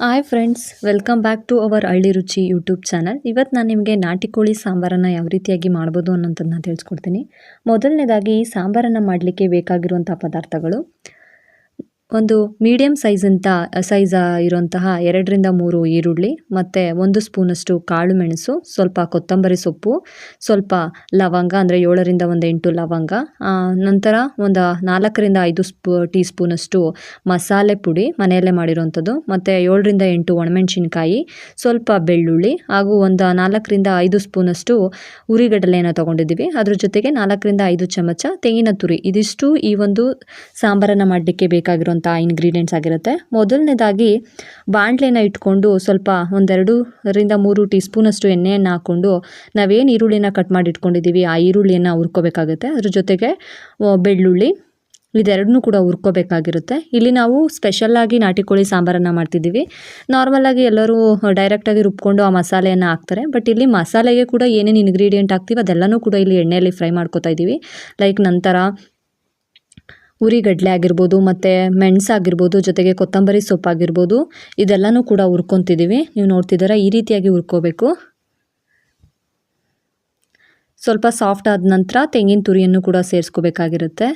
Hi friends welcome back to our Halli Ruchi YouTube channel ಇವತ್ತು ನಾನು ನಿಮಗೆ ನಾಟಿ ಕೋಳಿ ಸಾಂಬಾರನ್ನು ಯಾವ ರೀತಿಯಾಗಿ ಮಾಡ್ಬೋದು ಅನ್ನೋಂಥದ್ದನ್ನ ತಿಳಿಸ್ಕೊಡ್ತೀನಿ. ಮೊದಲನೇದಾಗಿ ಈ ಸಾಂಬಾರನ್ನು ಮಾಡಲಿಕ್ಕೆ ಬೇಕಾಗಿರುವಂಥ ಪದಾರ್ಥಗಳು ಒಂದು ಮೀಡಿಯಂ ಸೈಜ್ ಅಂತ ಸೈಜ್ ಇರುವಂತಹ ಎರಡರಿಂದ ಮೂರು ಈರುಳ್ಳಿ, ಮತ್ತು ಒಂದು ಸ್ಪೂನಷ್ಟು ಕಾಳು ಮೆಣಸು, ಸ್ವಲ್ಪ ಕೊತ್ತಂಬರಿ ಸೊಪ್ಪು, ಸ್ವಲ್ಪ ಲವಂಗ, ಅಂದರೆ ಏಳರಿಂದ ಒಂದು ಎಂಟು ಲವಂಗ ನಂತರ ಒಂದು ನಾಲ್ಕರಿಂದ ಐದು ಸ್ಪೂ, ಟೀ ಸ್ಪೂನಷ್ಟು ಮಸಾಲೆ ಪುಡಿ ಮನೆಯಲ್ಲೇ ಮಾಡಿರೋವಂಥದ್ದು, ಮತ್ತು ಏಳರಿಂದ ಎಂಟು ಒಣಮೆಣಸಿನ್ಕಾಯಿ, ಸ್ವಲ್ಪ ಬೆಳ್ಳುಳ್ಳಿ, ಹಾಗೂ ಒಂದು ನಾಲ್ಕರಿಂದ ಐದು ಸ್ಪೂನಷ್ಟು ಉರಿಗಡಲೆಯನ್ನು ತೊಗೊಂಡಿದ್ದೀವಿ. ಅದ್ರ ಜೊತೆಗೆ ನಾಲ್ಕರಿಂದ ಐದು ಚಮಚ ತೆಂಗಿನ ತುರಿ. ಇದಿಷ್ಟು ಈ ಒಂದು ಸಾಂಬಾರನ್ನು ಮಾಡಲಿಕ್ಕೆ ಬೇಕಾಗಿರುವಂಥ ಇಂಗ್ರೀಡಿಯೆಂಟ್ಸ್ ಆಗಿರುತ್ತೆ. ಮೊದಲನೇದಾಗಿ ಬಾಣಲೆನ ಇಟ್ಕೊಂಡು ಸ್ವಲ್ಪ ಒಂದೆರಡರಿಂದ ಮೂರು ಟೀ ಸ್ಪೂನಷ್ಟು ಎಣ್ಣೆಯನ್ನು ಹಾಕ್ಕೊಂಡು ನಾವೇನು ಈರುಳ್ಳಿನ ಕಟ್ ಮಾಡಿ ಇಟ್ಕೊಂಡಿದ್ದೀವಿ ಆ ಈರುಳ್ಳಿಯನ್ನು ಹುರ್ಕೋಬೇಕಾಗುತ್ತೆ. ಅದ್ರ ಜೊತೆಗೆ ಬೆಳ್ಳುಳ್ಳಿ ಇದೆರಡನ್ನೂ ಕೂಡ ಹುರ್ಕೋಬೇಕಾಗಿರುತ್ತೆ. ಇಲ್ಲಿ ನಾವು ಸ್ಪೆಷಲ್ಲಾಗಿ ನಾಟಿ ಕೋಳಿ ಸಾಂಬಾರನ್ನು ಮಾಡ್ತಿದ್ದೀವಿ ನಾರ್ಮಲಾಗಿ ಎಲ್ಲರೂ ಡೈರೆಕ್ಟಾಗಿ ರುಬ್ಕೊಂಡು ಆ ಮಸಾಲೆಯನ್ನು ಹಾಕ್ತಾರೆ. ಬಟ್ ಇಲ್ಲಿ ಮಸಾಲೆಗೆ ಕೂಡ ಏನೇನು ಇಂಗ್ರೀಡಿಯೆಂಟ್ ಹಾಕ್ತೀವಿ ಅದೆಲ್ಲನೂ ಕೂಡ ಇಲ್ಲಿ ಎಣ್ಣೆಯಲ್ಲಿ ಫ್ರೈ ಮಾಡ್ಕೋತಾ ಇದ್ದೀವಿ ಲೈಕ್ ನಂತರ ಉರಿಗಡಲೆ ಆಗಿರ್ಬೋದು ಮತ್ತು ಮೆಣಸಾಗಿರ್ಬೋದು ಜೊತೆಗೆ ಕೊತ್ತಂಬರಿ ಸೊಪ್ಪಾಗಿರ್ಬೋದು ಇದೆಲ್ಲನೂ ಕೂಡ ಹುರ್ಕೊತಿದ್ದೀವಿ. ನೀವು ನೋಡ್ತಿದ್ದೀರ, ಈ ರೀತಿಯಾಗಿ ಹುರ್ಕೋಬೇಕು. ಸ್ವಲ್ಪ ಸಾಫ್ಟ್ ಆದ ನಂತರ ತೆಂಗಿನ ತುರಿಯನ್ನು ಕೂಡ ಸೇರಿಸ್ಕೋಬೇಕಾಗಿರುತ್ತೆ.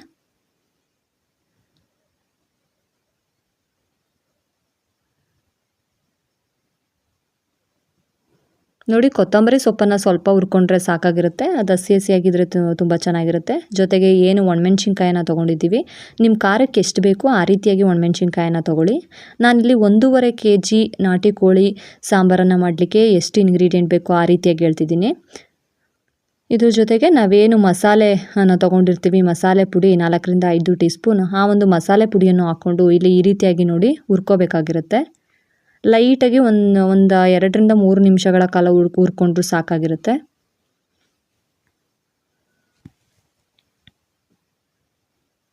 ನೋಡಿ, ಕೊತ್ತಂಬರಿ ಸೊಪ್ಪನ್ನು ಸ್ವಲ್ಪ ಹುರ್ಕೊಂಡ್ರೆ ಸಾಕಾಗಿರುತ್ತೆ. ಅದು ಹಸಿ ಹಸಿಯಾಗಿದ್ದರೆ ತುಂಬ ಚೆನ್ನಾಗಿರುತ್ತೆ. ಜೊತೆಗೆ ಏನು ಒಣಮೆಣ್ಸಿನ್ಕಾಯನ್ನ ತೊಗೊಂಡಿದ್ದೀವಿ. ನಿಮ್ಮ ಖಾರಕ್ಕೆ ಎಷ್ಟು ಬೇಕೋ ಆ ರೀತಿಯಾಗಿ ಒಣಮೆಣ್ಸಿನ್ಕಾಯನ್ನ ತೊಗೊಳ್ಳಿ. ನಾನಿಲ್ಲಿ ಒಂದೂವರೆ ಕೆ ಜಿ ನಾಟಿ ಕೋಳಿ ಸಾಂಬಾರನ್ನು ಮಾಡಲಿಕ್ಕೆ ಎಷ್ಟು ಇಂಗ್ರೀಡಿಯೆಂಟ್ ಬೇಕೋ ಆ ರೀತಿಯಾಗಿ ಹೇಳ್ತಿದ್ದೀನಿ. ಇದ್ರ ಜೊತೆಗೆ ನಾವೇನು ಮಸಾಲೆ ಅನ್ನು ತೊಗೊಂಡಿರ್ತೀವಿ, ಮಸಾಲೆ ಪುಡಿ ನಾಲ್ಕರಿಂದ ಐದು ಟೀ ಸ್ಪೂನ್ ಆ ಒಂದು ಮಸಾಲೆ ಪುಡಿಯನ್ನು ಹಾಕ್ಕೊಂಡು ಇಲ್ಲಿ ಈ ರೀತಿಯಾಗಿ ನೋಡಿ ಹುರ್ಕೋಬೇಕಾಗಿರುತ್ತೆ. ಲೈಟಾಗಿ ಒಂದು ಒಂದು ಎರಡರಿಂದ ಮೂರು ನಿಮಿಷಗಳ ಕಾಲ ಉರ್ ಹುರ್ಕೊಂಡ್ರು ಸಾಕಾಗಿರುತ್ತೆ.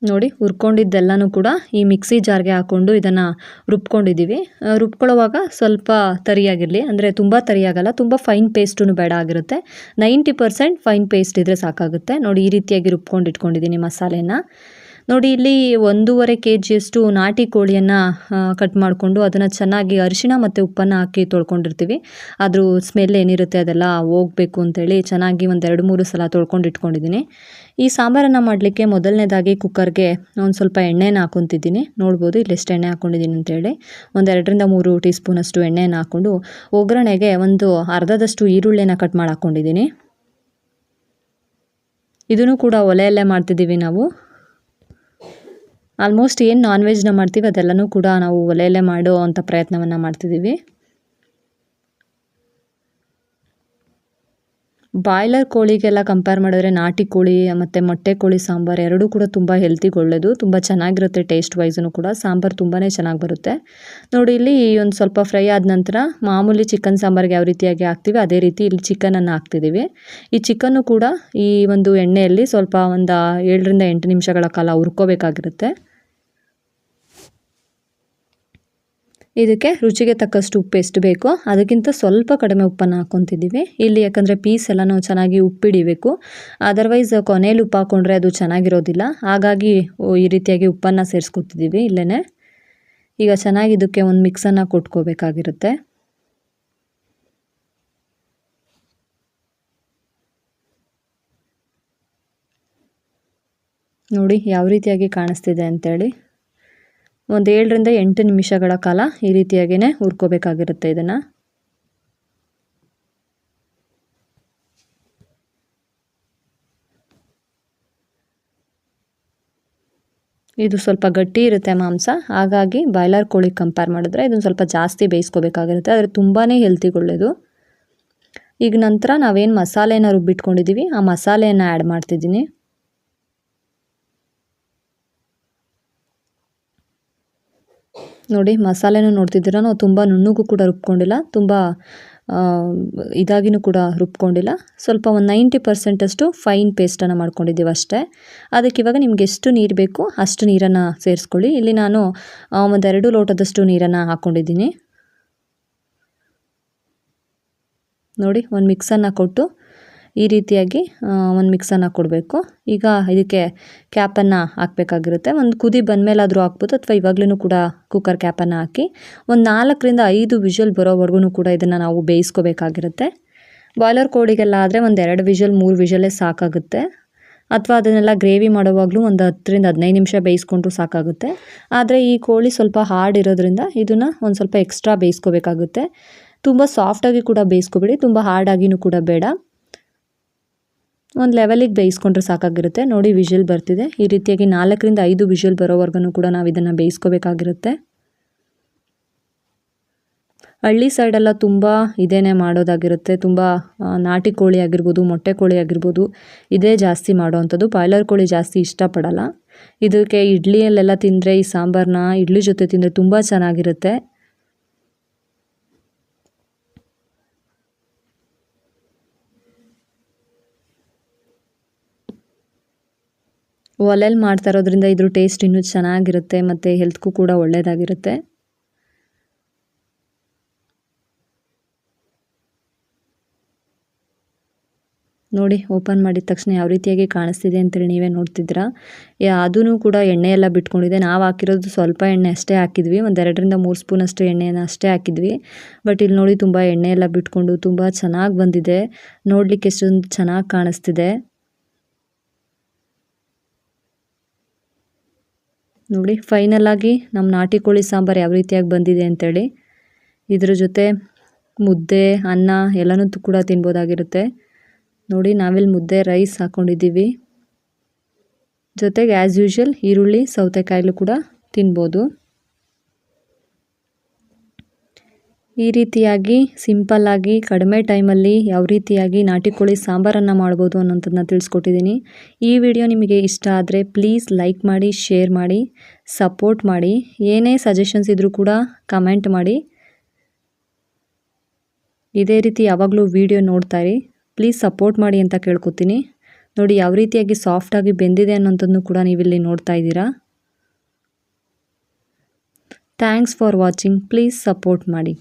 ನೋಡಿ ಹುರ್ಕೊಂಡಿದ್ದೆಲ್ಲನೂ ಕೂಡ ಈ ಮಿಕ್ಸಿ ಜಾರ್ಗೆ ಹಾಕ್ಕೊಂಡು ಇದನ್ನು ರುಬ್ಕೊಂಡಿದ್ದೀವಿ. ರುಬ್ಕೊಳ್ಳೋವಾಗ ಸ್ವಲ್ಪ ತರಿಯಾಗಿರಲಿ, ಅಂದರೆ ತುಂಬ ತರಿಯಾಗಲ್ಲ, ತುಂಬ ಫೈನ್ ಪೇಸ್ಟೂ ಬೇಡ ಆಗಿರುತ್ತೆ. ನೈಂಟಿ ಪರ್ಸೆಂಟ್ ಫೈನ್ ಪೇಸ್ಟ್ ಇದ್ದರೆ ಸಾಕಾಗುತ್ತೆ. ನೋಡಿ, ಈ ರೀತಿಯಾಗಿ ರುಬ್ಕೊಂಡು ಇಟ್ಕೊಂಡಿದ್ದೀನಿ ಮಸಾಲೆನ. ನೋಡಿ, ಇಲ್ಲಿ ಒಂದೂವರೆ ಕೆ ಜಿಯಷ್ಟು ನಾಟಿ ಕೋಳಿಯನ್ನು ಕಟ್ ಮಾಡಿಕೊಂಡು ಅದನ್ನು ಚೆನ್ನಾಗಿ ಅರಿಶಿಣ ಮತ್ತು ಉಪ್ಪನ್ನು ಹಾಕಿ ತೊಳ್ಕೊಂಡಿರ್ತೀವಿ. ಅದ್ರ ಸ್ಮೆಲ್ ಏನಿರುತ್ತೆ ಅದೆಲ್ಲ ಹೋಗಬೇಕು ಅಂತೇಳಿ ಚೆನ್ನಾಗಿ ಒಂದು ಎರಡು ಮೂರು ಸಲ ತೊಳ್ಕೊಂಡು ಇಟ್ಕೊಂಡಿದ್ದೀನಿ. ಈ ಸಾಂಬಾರನ್ನು ಮಾಡಲಿಕ್ಕೆ ಮೊದಲನೇದಾಗಿ ಕುಕ್ಕರ್ಗೆ ಒಂದು ಸ್ವಲ್ಪ ಎಣ್ಣೆನ ಹಾಕೊತಿದ್ದೀನಿ. ನೋಡ್ಬೋದು ಇಲ್ಲಿ ಎಷ್ಟು ಎಣ್ಣೆ ಹಾಕ್ಕೊಂಡಿದ್ದೀನಿ ಅಂತೇಳಿ. ಒಂದು ಎರಡರಿಂದ ಮೂರು ಟೀ ಸ್ಪೂನಷ್ಟು ಎಣ್ಣೆನ ಹಾಕ್ಕೊಂಡು ಒಗ್ಗರಣೆಗೆ ಒಂದು ಅರ್ಧದಷ್ಟು ಈರುಳ್ಳಿನ ಕಟ್ ಮಾಡಿ ಹಾಕ್ಕೊಂಡಿದ್ದೀನಿ ಇದನ್ನು ಕೂಡ ಒಲೆಯಲ್ಲೇ ಮಾಡ್ತಿದ್ದೀವಿ ನಾವು. ಆಲ್ಮೋಸ್ಟ್ ಏನು ನಾನ್ ವೆಜ್ನ ಮಾಡ್ತೀವಿ ಅದೆಲ್ಲನೂ ಕೂಡ ನಾವು ಒಲೆಯಲ್ಲೇ ಮಾಡೋ ಅಂಥ ಪ್ರಯತ್ನವನ್ನು ಮಾಡ್ತಿದ್ದೀವಿ. ಬಾಯ್ಲರ್ ಕೋಳಿಗೆಲ್ಲ ಕಂಪೇರ್ ಮಾಡಿದ್ರೆ ನಾಟಿ ಕೋಳಿ ಮತ್ತು ಮೊಟ್ಟೆ ಕೋಳಿ ಸಾಂಬಾರು ಎರಡೂ ಕೂಡ ತುಂಬ ಹೆಲ್ತಿಗೆ ಒಳ್ಳೆಯದು ತುಂಬ ಚೆನ್ನಾಗಿರುತ್ತೆ ಟೇಸ್ಟ್ ವೈಸೂ ಕೂಡ. ಸಾಂಬಾರು ತುಂಬಾ ಚೆನ್ನಾಗಿ ಬರುತ್ತೆ. ನೋಡಿ, ಇಲ್ಲಿ ಒಂದು ಸ್ವಲ್ಪ ಫ್ರೈ ಆದ ನಂತರ ಮಾಮೂಲಿ ಚಿಕನ್ ಸಾಂಬಾರಿಗೆ ಯಾವ ರೀತಿಯಾಗಿ ಹಾಕ್ತೀವಿ, ಅದೇ ರೀತಿ ಇಲ್ಲಿ ಚಿಕನನ್ನು ಹಾಕ್ತಿದ್ದೀವಿ ಈ ಚಿಕನ್ನು ಕೂಡ ಈ ಒಂದು ಎಣ್ಣೆಯಲ್ಲಿ ಸ್ವಲ್ಪ ಒಂದು ಏಳರಿಂದ ಎಂಟು ನಿಮಿಷಗಳ ಕಾಲ ಹುರ್ಕೋಬೇಕಾಗಿರುತ್ತೆ. ಇದಕ್ಕೆ ರುಚಿಗೆ ತಕ್ಕಷ್ಟು ಉಪ್ಪು ಎಷ್ಟು ಬೇಕೋ ಅದಕ್ಕಿಂತ ಸ್ವಲ್ಪ ಕಡಿಮೆ ಉಪ್ಪನ್ನು ಹಾಕ್ಕೊತಿದ್ದೀವಿ. ಇಲ್ಲಿ ಯಾಕಂದರೆ ಪೀಸ್ ಎಲ್ಲ ನಾವು ಚೆನ್ನಾಗಿ ಉಪ್ಪಿಡಿಬೇಕು. ಅದರ್ವೈಸ್ ಕೊನೆಯಲ್ಲಿ ಉಪ್ಪು ಹಾಕ್ಕೊಂಡ್ರೆ ಅದು ಚೆನ್ನಾಗಿರೋದಿಲ್ಲ. ಹಾಗಾಗಿ ಈ ರೀತಿಯಾಗಿ ಉಪ್ಪನ್ನು ಸೇರಿಸ್ಕೊತಿದ್ದೀವಿ ಇಲ್ಲೇ ಈಗ ಚೆನ್ನಾಗಿ ಇದಕ್ಕೆ ಒಂದು ಮಿಕ್ಸನ್ನು ಕೊಟ್ಕೋಬೇಕಾಗಿರುತ್ತೆ. ನೋಡಿ, ಯಾವ ರೀತಿಯಾಗಿ ಕಾಣಿಸ್ತಿದೆ ಅಂತೇಳಿ. ಒಂದು ಏಳರಿಂದ ಎಂಟು ನಿಮಿಷಗಳ ಕಾಲ ಈ ರೀತಿಯಾಗಿಯೇ ಹುರ್ಕೋಬೇಕಾಗಿರುತ್ತೆ ಇದನ್ನು. ಇದು ಸ್ವಲ್ಪ ಗಟ್ಟಿ ಇರುತ್ತೆ ಮಾಂಸ. ಹಾಗಾಗಿ ಬಾಯ್ಲರ್ ಕೋಳಿ ಕಂಪೇರ್ ಮಾಡಿದ್ರೆ ಇದನ್ನು ಸ್ವಲ್ಪ ಜಾಸ್ತಿ ಬೇಯಿಸ್ಕೋಬೇಕಾಗಿರುತ್ತೆ. ಆದರೆ ತುಂಬಾ ಹೆಲ್ತಿಗೆ ಈಗ ನಂತರ ನಾವೇನು ಮಸಾಲೆನ ರುಬ್ಬಿಟ್ಕೊಂಡಿದ್ದೀವಿ ಆ ಮಸಾಲೆಯನ್ನು ಆ್ಯಡ್ ಮಾಡ್ತಿದ್ದೀನಿ. ನೋಡಿ, ಮಸಾಲೆನೂ ನೋಡ್ತಿದ್ದೀರಾ? ನಾವು ತುಂಬ ನುಣ್ಣಗೂ ಕೂಡ ರುಬ್ಕೊಂಡಿಲ್ಲ. ತುಂಬ ಇದಾಗಿನೂ ಕೂಡ ರುಬ್ಕೊಂಡಿಲ್ಲ. ಸ್ವಲ್ಪ ಒಂದು ನೈಂಟಿ ಪರ್ಸೆಂಟಷ್ಟು ಫೈನ್ ಪೇಸ್ಟನ್ನು ಮಾಡ್ಕೊಂಡಿದ್ದೀವಿ ಅಷ್ಟೇ. ಅದಕ್ಕೆ ಇವಾಗ ನಿಮ್ಗೆ ಎಷ್ಟು ನೀರು ಬೇಕು ಅಷ್ಟು ನೀರನ್ನು ಸೇರಿಸ್ಕೊಳ್ಳಿ. ಇಲ್ಲಿ ನಾನು ಒಂದೆರಡು ಲೋಟದಷ್ಟು ನೀರನ್ನು ಹಾಕ್ಕೊಂಡಿದ್ದೀನಿ ನೋಡಿ, ಒಂದು ಮಿಕ್ಸನ್ನು ಕೊಟ್ಟು ಈ ರೀತಿಯಾಗಿ ಒಂದು ಮಿಕ್ಸನ್ನು ಕೊಡಬೇಕು. ಈಗ ಇದಕ್ಕೆ ಕ್ಯಾಪನ್ನು ಹಾಕಬೇಕಾಗಿರುತ್ತೆ. ಒಂದು ಕುದಿ ಬಂದಮೇಲಾದರೂ ಹಾಕ್ಬೋದು, ಅಥವಾ ಇವಾಗಲೂ ಕೂಡ ಕುಕ್ಕರ್ ಕ್ಯಾಪನ್ನು ಹಾಕಿ, ಒಂದು ನಾಲ್ಕರಿಂದ ಐದು ವಿಷಲ್ ಬರೋವರೆಗೂ ಕೂಡ ಇದನ್ನು ನಾವು ಬೇಯಿಸ್ಕೋಬೇಕಾಗಿರುತ್ತೆ. ಬಾಯ್ಲರ್ ಕೋಡಿಗೆಲ್ಲ ಆದರೆ ಒಂದು ಎರಡು ವಿಷಲ್ ಮೂರು ವಿಷಲೇ ಸಾಕಾಗುತ್ತೆ. ಅಥವಾ ಅದನ್ನೆಲ್ಲ ಗ್ರೇವಿ ಮಾಡುವಾಗಲೂ ಒಂದು ಹತ್ತರಿಂದ ಹದಿನೈದು ನಿಮಿಷ ಬೇಯಿಸ್ಕೊಂಡ್ರೂ ಸಾಕಾಗುತ್ತೆ. ಆದರೆ ಈ ಕೋಳಿ ಸ್ವಲ್ಪ ಹಾರ್ಡ್ ಇರೋದ್ರಿಂದ ಇದನ್ನು ಒಂದು ಸ್ವಲ್ಪ ಎಕ್ಸ್ಟ್ರಾ ಬೇಯಿಸ್ಕೋಬೇಕಾಗುತ್ತೆ. ತುಂಬ ಸಾಫ್ಟಾಗಿ ಕೂಡ ಬೇಯಿಸ್ಕೊಬೇಡಿ, ತುಂಬ ಹಾರ್ಡಾಗಿಯೂ ಕೂಡ ಬೇಡ. ಒಂದು ಲೆವೆಲಿಗೆ ಬೇಯಿಸ್ಕೊಂಡ್ರೆ ಸಾಕಾಗಿರುತ್ತೆ. ನೋಡಿ ವಿಷಲ್ ಬರ್ತಿದೆ. ಈ ರೀತಿಯಾಗಿ ನಾಲ್ಕರಿಂದ ಐದು ವಿಷಲ್ ಬರೋವರೆಗೂ ಕೂಡ ನಾವು ಇದನ್ನು ಬೇಯಿಸ್ಕೋಬೇಕಾಗಿರುತ್ತೆ. ಹಳ್ಳಿ ಸೈಡೆಲ್ಲ ತುಂಬ ಇದೇನೆ ಮಾಡೋದಾಗಿರುತ್ತೆ. ತುಂಬ ನಾಟಿ ಕೋಳಿ ಆಗಿರ್ಬೋದು, ಮೊಟ್ಟೆ ಕೋಳಿ ಆಗಿರ್ಬೋದು, ಇದೇ ಜಾಸ್ತಿ ಮಾಡೋವಂಥದ್ದು. ಬಾಯ್ಲರ್ ಕೋಳಿ ಜಾಸ್ತಿ ಇಷ್ಟಪಡಲ್ಲ. ಇದಕ್ಕೆ ಇಡ್ಲಿಯಲ್ಲೆಲ್ಲ ತಿಂದರೆ ಈ ಸಾಂಬಾರನ್ನ ಇಡ್ಲಿ ಜೊತೆ ತಿಂದರೆ ತುಂಬ ಚೆನ್ನಾಗಿರುತ್ತೆ. ಒಲೆಯಲ್ಲಿ ಮಾಡ್ತಾ ಇರೋದ್ರಿಂದ ಇದ್ರ ಟೇಸ್ಟ್ ಇನ್ನೂ ಚೆನ್ನಾಗಿರುತ್ತೆ ಮತ್ತು ಹೆಲ್ತ್ಗೂ ಕೂಡ ಒಳ್ಳೆಯದಾಗಿರುತ್ತೆ ನೋಡಿ, ಓಪನ್ ಮಾಡಿದ ತಕ್ಷಣ ಯಾವ ರೀತಿಯಾಗಿ ಕಾಣಿಸ್ತಿದೆ ಅಂತೇಳಿ ನೀವೇ ನೋಡ್ತಿದ್ದೀರಾ? ಅದೂ ಕೂಡ ಎಣ್ಣೆ ಎಲ್ಲ ಬಿಟ್ಕೊಂಡಿದೆ. ನಾವು ಹಾಕಿರೋದು ಸ್ವಲ್ಪ ಎಣ್ಣೆ ಅಷ್ಟೇ ಹಾಕಿದ್ವಿ. ಒಂದು ಎರಡರಿಂದ ಮೂರು ಸ್ಪೂನ್ ಅಷ್ಟು ಎಣ್ಣೆಯನ್ನು ಅಷ್ಟೇ ಹಾಕಿದ್ವಿ. ಬಟ್ ಇಲ್ಲಿ ನೋಡಿ ತುಂಬ ಎಣ್ಣೆ ಎಲ್ಲ ಬಿಟ್ಕೊಂಡು ತುಂಬ ಚೆನ್ನಾಗಿ ಬಂದಿದೆ. ನೋಡಲಿಕ್ಕೆ ಎಷ್ಟೊಂದು ಚೆನ್ನಾಗಿ ಕಾಣಿಸ್ತಿದೆ. ನೋಡಿ ಫೈನಲ್ ನಮ್ಮ ನಾಟಿ ಕೋಳಿ ಸಾಂಬಾರು ಯಾವ ರೀತಿಯಾಗಿ ಬಂದಿದೆ ಅಂತೇಳಿ. ಇದ್ರ ಜೊತೆ ಮುದ್ದೆ, ಅನ್ನ ಎಲ್ಲನೂ ಕೂಡ ತಿನ್ಬೋದಾಗಿರುತ್ತೆ. ನೋಡಿ, ನಾವಿಲ್ಲಿ ಮುದ್ದೆ ರೈಸ್ ಹಾಕ್ಕೊಂಡಿದ್ದೀವಿ ಜೊತೆಗೆ ಆ್ಯಸ್ ಯೂಶ್ವಲ್ ಈರುಳ್ಳಿ, ಸೌತೆಕಾಯಿಲು ಕೂಡ ತಿನ್ಬೋದು. ಈ ರೀತಿಯಾಗಿ ಸಿಂಪಲ್ಲಾಗಿ ಕಡಿಮೆ ಟೈಮಲ್ಲಿ ಯಾವ ರೀತಿಯಾಗಿ ನಾಟಿ ಕೋಳಿ ಸಾಂಬಾರನ್ನು ಮಾಡ್ಬೋದು ಅನ್ನೋಂಥದ್ದನ್ನ ತಿಳಿಸ್ಕೊಟ್ಟಿದ್ದೀನಿ. ಈ ವಿಡಿಯೋ ನಿಮಗೆ ಇಷ್ಟ ಆದರೆ ಪ್ಲೀಸ್ ಲೈಕ್ ಮಾಡಿ, ಶೇರ್ ಮಾಡಿ, ಸಪೋರ್ಟ್ ಮಾಡಿ. ಏನೇ ಸಜೆಷನ್ಸ್ ಇದ್ದರೂ ಕೂಡ ಕಮೆಂಟ್ ಮಾಡಿ. ಇದೇ ರೀತಿ ಯಾವಾಗಲೂ ವಿಡಿಯೋ ನೋಡ್ತಾಯಿರಿ ಪ್ಲೀಸ್ ಸಪೋರ್ಟ್ ಮಾಡಿ ಅಂತ ಕೇಳ್ಕೊತೀನಿ. ನೋಡಿ, ಯಾವ ರೀತಿಯಾಗಿ ಸಾಫ್ಟಾಗಿ ಬೆಂದಿದೆ ಅನ್ನೋಂಥದ್ದನ್ನು ಕೂಡ ನೀವಿಲ್ಲಿ ನೋಡ್ತಾ ಇದ್ದೀರಾ. Thanks for watching please support ಮಾಡಿ